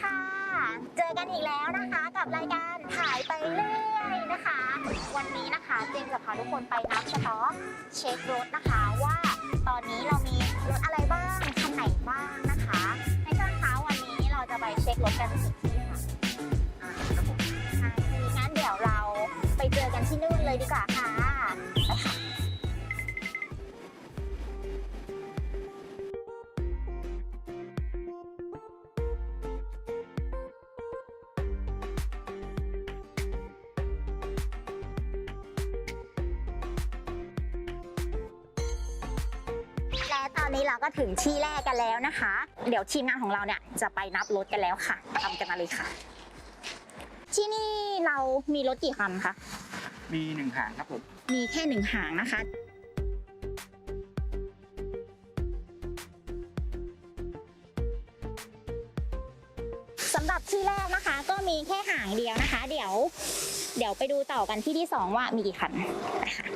ค่ะ เจอกันอีกแล้วนะคะกับรายการถ่ายไปเรื่อยนะคะ วันนี้นะคะเจนจะพาทุกคนไปนับสต็อกเช็ครถนะคะว่าตอนนี้เรามีรถอะไรบ้างคันไหนบ้างนะคะในช่วงเช้าวันนี้เราจะไปเช็ครถกันถึงที่ค่ะอ่าครับผมใช่งั้นเดี๋ยวเราไปเจอกันที่นู่นเลยดีกว่า อนนี้เราก็ถึงที่แรกกันแล้วนะคะ เดี๋ยวทีมงานของเราเนี่ยจะไปนับรถกันแล้วค่ะทำกันมาเลยค่ะ ที่นี่เรามีรถกี่คันคะ มีหนึ่งหางครับผม มีแค่หนึ่งหางนะคะสำหรับที่แรกนะคะ ก็มีแค่หางเดียวนะคะ เดี๋ยว เดี๋ยวไปดูต่อกันที่ที่สองว่ามีกี่คันไปค่ะอะค่ะ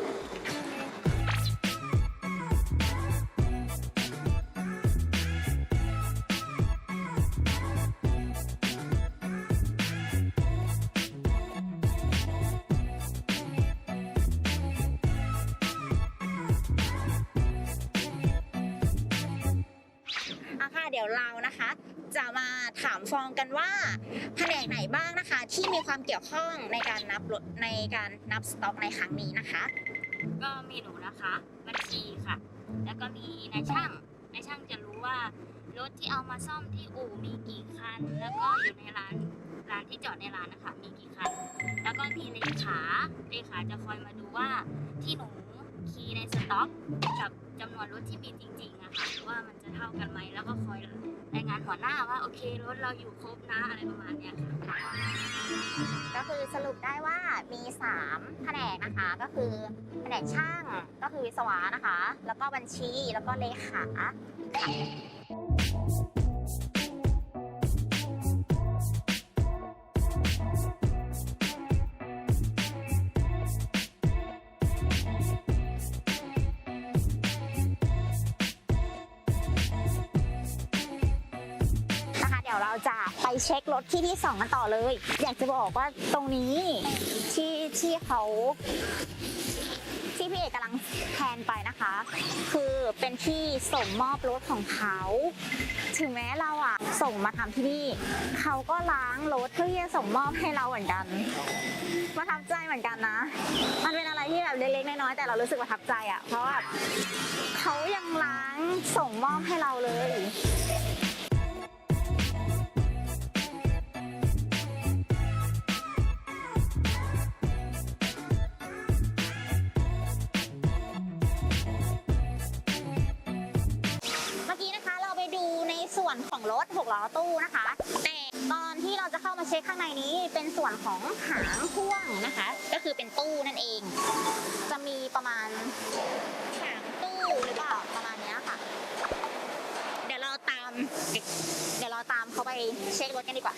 ยวเรานะคะ จะมาถามฟองกันว่าแผนกไหนบ้างนะคะ ที่มีความเกี่ยวข้องในการนับรถในการนับสต็อกในครั้งนี้นะคะ ก็มีหนูนะคะบัญชีค่ะ แล้วก็มีนายช่างนายช่างจะรู้ว่ารถที่เอามาซ่อมที่อู่มีกี่คัน แล้วก็อยู่ในร้านร้านที่จอดในร้านนะคะมีกี่คัน แล้วก็มีเลขาเลขาจะคอยมาดูว่าที่หนู ต็อกกับจำนวนรถที่มีจริงๆอะค่ะว่ามันจะเท่ากันไหมแล้วก็คอยรายงานหัวหน้าว่าโอเครถเราอยู่ครบนะอะไรประมาณเนี้ยค่ะก็คือสรุปได้ว่ามี3แผนกนะคะ ก็คือแผนกช่างก็คือวิศวะนะคะ แล้วก็บัญชีแล้วก็เลขาค่ะ ยวเราจะไปเช็ครถที่ที่2กันต่อเลย อยากจะบอกว่าตรงนี้ที่ที่เขาที่พี่เอกกำลังแทนไปนะคะ คือเป็นที่ส่งมอบรถของเขา ถึงแม้เราอะส่งมาทำที่นี่ เขาก็ล้างรถเพื่อที่จะส่งมอบให้เราเหมือนกันประทับใจเหมือนกันนะ มันเป็นอะไรที่แบบเล็กๆน้อยๆแต่เรารู้สึกประทับใจอะเพราะว่าเขายังล้างส่งมอบให้เราเลย วนของรถ6ล้อตู้นะคะ แต่ตอนที่เราจะเข้ามาเช็คข้างในนี้เป็นส่วนของหางพ่วงนะคะ ก็คือเป็นตู้นั่นเอง จะมีประมาณสามตู้หรือเปล่าประมาณนี้ค่ะ เดี๋ยวเราตาม เดี๋ยวเราตามเขาไปเช็ครถกันดีกว่า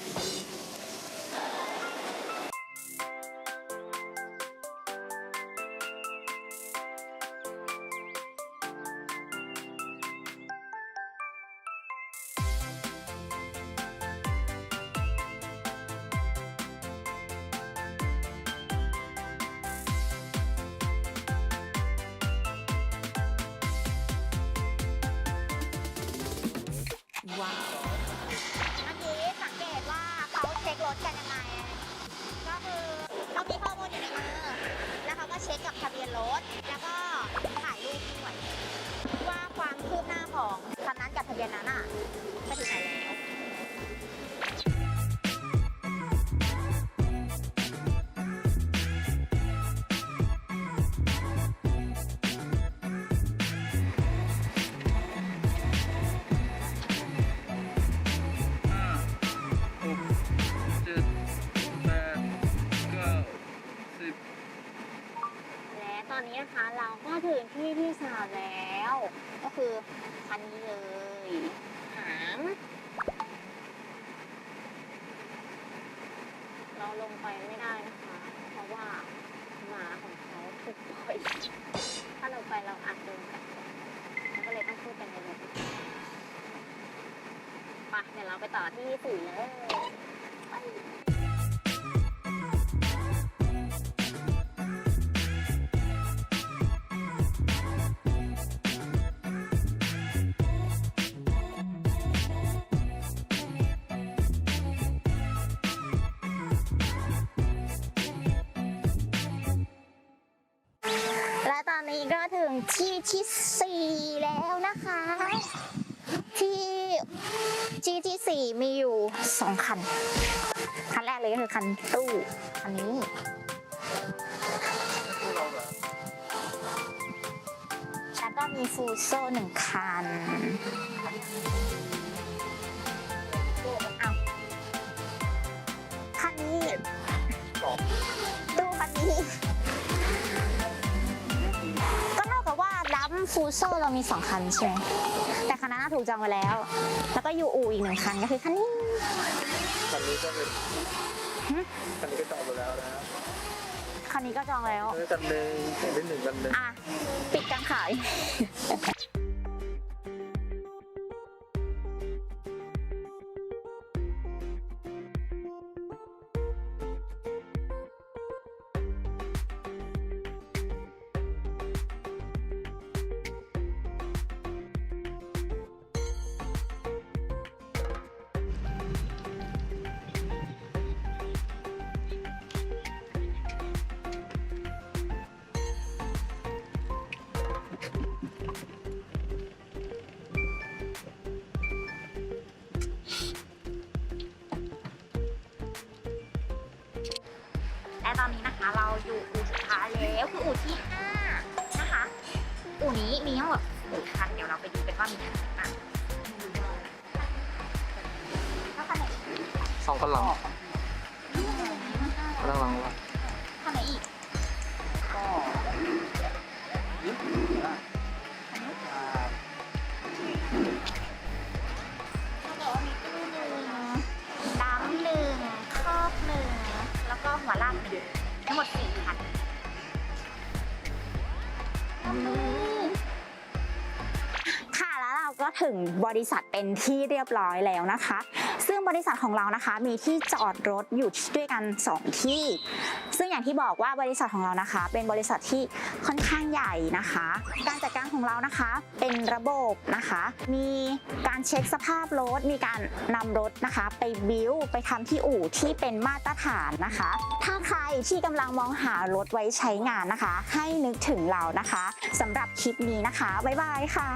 ยนนั้นอะไปถึงไหนแล้วห้าหกเจ็ดแปดเก้าสิบและตอนนี้นะคะเราก็ถึงที่ที่สามแล้ว ก็คือคันนี้เลย หางเราลงไปไม่ได้นะคะ เพราะว่าหมาของเขาถูกปล่อย ถ้าเราไปเราอาจโดนกัดเราก็เลยต้องพูดกันในรถไปเดี๋ยวเราไปต่อที่สี่เลย ก็ถึงที่ที่สี่แล้วนะคะ ที่ที่ที่สี่มีอยู่สองคัน คันแรกเลยก็คือคันตู้คันนี้แล้วก็มีฟูโซ่หนึ่งคัน ฟูโซเรามีสองคันใช่ไหมแต่คันนั้นนะถูกจองไว้แล้ว แล้วก็ยูอูอีกหนึ่งคันก็คือคันนี้คันนี้ก็เป็นหึคันนี้ก็จองไปแล้วนะคันนี้ก็จองแล้ว คันหนึ่งคันที่หนึ่งคันหนึ่ง อะ ปิดการขาย ตอนนี้นะคะ เราอยู่อู่สุดท้ายแล้วคืออู่ที่ห้านะคะ อู่นี้มีทั้งหมดสี่คันเดี๋ยวเราไปดูกันว่ามีคันไหนบ้างแล้วคันไหนอีกสองคันหลังคันหลังว่า ค่ะแล้วเราก็ถึงบริษัทเป็นที่เรียบร้อยแล้วนะคะ งบริษัทของเรานะคะ มีที่จอดรถอยู่ด้วยกัน 2 ที่ ซึ่งอย่างที่บอกว่าบริษัทของเรานะคะ เป็นบริษัทที่ค่อนข้างใหญ่นะคะ การจัดการของเรานะคะเป็นระบบนะคะ มีการเช็คสภาพรถ มีการนำรถนะคะ ไปบิวไปทำที่อู่ที่เป็นมาตรฐานนะคะ ถ้าใครที่กำลังมองหารถไว้ใช้งานนะคะ ให้นึกถึงเรานะคะสำหรับคลิปนี้นะคะ บ๊ายบายค่ะ